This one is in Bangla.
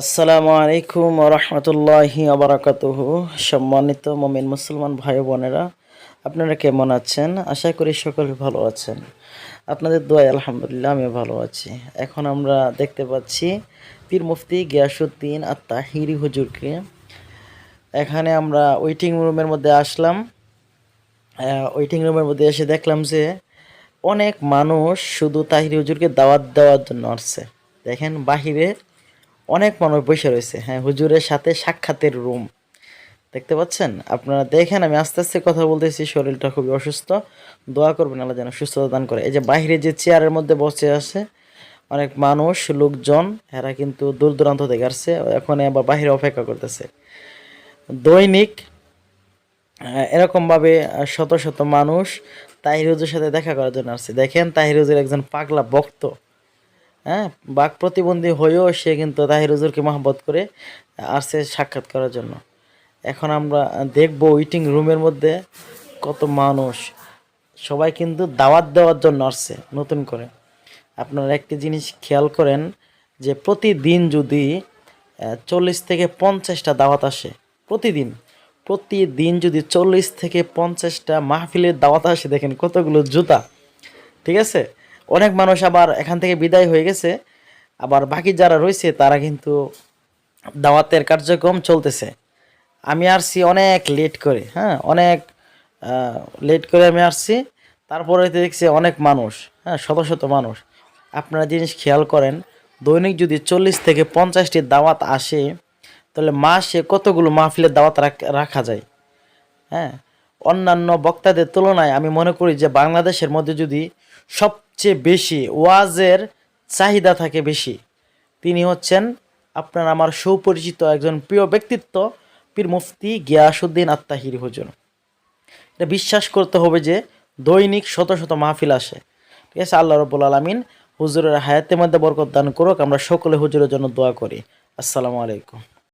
আসসালামু আলাইকুম রহমতুল্লাহি আবরাকাতুহু সম্মানিত মমিন মুসলমান ভাই বোনেরা, আপনারা কেমন আছেন? আশা করি সকলে ভালো আছেন। আপনাদের দোয়াই আলহামদুলিল্লাহ আমি ভালো আছি। এখন আমরা দেখতে পাচ্ছি পীর মুফতি গিয়াসুদ্দিন আর তাহিরি হুজুরকে। এখানে আমরা ওয়েটিং রুমের মধ্যে আসলাম। ওয়েটিং রুমের মধ্যে এসে দেখলাম যে অনেক মানুষ শুধু তাহিরি হুজুরকে দাওয়াত দেওয়ার জন্য আসছে। দেখেন বাহিরে অনেক মানুষ বসে রয়েছে। হ্যাঁ হুজুরের সাথে সাক্ষাতের রুম দেখতে পাচ্ছেন? আপনারা দেখেন, আমি আস্তে আস্তে কথা বলতেছি, শরীরটা খুবই অসুস্থ। দোয়া করবেন আল্লাহ যেন সুস্থতা দান করে। এই যে বাইরে যে চেয়ারের মধ্যে বসে আছে, অনেক মানুষ, লোকজন, এরা কিন্তু দূর দূরান্ত থেকে আসছে, এখন আবার বাহিরে অপেক্ষা করতেছে। দৈনিক এরকমভাবে শত শত মানুষ তাহিরুজের সাথে দেখা করার জন্য আসছে। দেখেন তাহিরুজের একজন পাগলা ভক্ত। হ্যাঁ বাক প্রতিবন্ধী হয়েও সে কিন্তু তাহির হুজুরকে মহব্বত করে আসছে সাক্ষাৎ করার জন্য। এখন আমরা দেখব ওয়েটিং রুমের মধ্যে কত মানুষ। সবাই কিন্তু দাওয়াত দেওয়ার জন্য আসছে নতুন করে। আপনারা একটি জিনিস খেয়াল করেন যে প্রতিদিন যদি চল্লিশ থেকে পঞ্চাশটা দাওয়াত আসে প্রতিদিন প্রতিদিন যদি চল্লিশ থেকে পঞ্চাশটা মাহফিলের দাওয়াত আসে, দেখেন কতগুলো জুতা। ঠিক আছে? অনেক মানুষ আবার এখান থেকে বিদায় হয়ে গেছে। আবার বাকি যারা রয়েছে, তারা কিন্তু দাওয়াতের কার্যক্রম চলতেছে। আমি আসছি অনেক লেট করে হ্যাঁ? অনেক লেট করে আমি আসছি। তারপরে দেখছি অনেক মানুষ হ্যাঁ? শত শত মানুষ। আপনারা জিনিস খেয়াল করেন, দৈনিক যদি চল্লিশ থেকে পঞ্চাশটি দাওয়াত আসে, তাহলে মাসে কতগুলো মাহফিলের দাওয়াত রাখ- যায়? হ্যাঁ? অন্যান্য বক্তাদের তুলনায় আমি মনে করি যে বাংলাদেশের মধ্যে যদি সবচেয়ে বেশি, ওয়াজের চাহিদা থাকে বেশি। তিনি হচ্ছেন আপনার আমার সুপরিচিত একজন প্রিয় ব্যক্তিত্ব, পীর মুফতি গিয়াসুদ্দিন আত্মাহির হুজুর। এটা বিশ্বাস করতে হবে যে দৈনিক শত শত মাহফিল আসে। ঠিক আছে, আল্লাহ রব্বুল আলমিন হুজুরের হায়াতের মধ্যে বরকত দান করুক, আমরা সকলে হুজুরের জন্য দোয়া করি। আসসালামু আলাইকুম।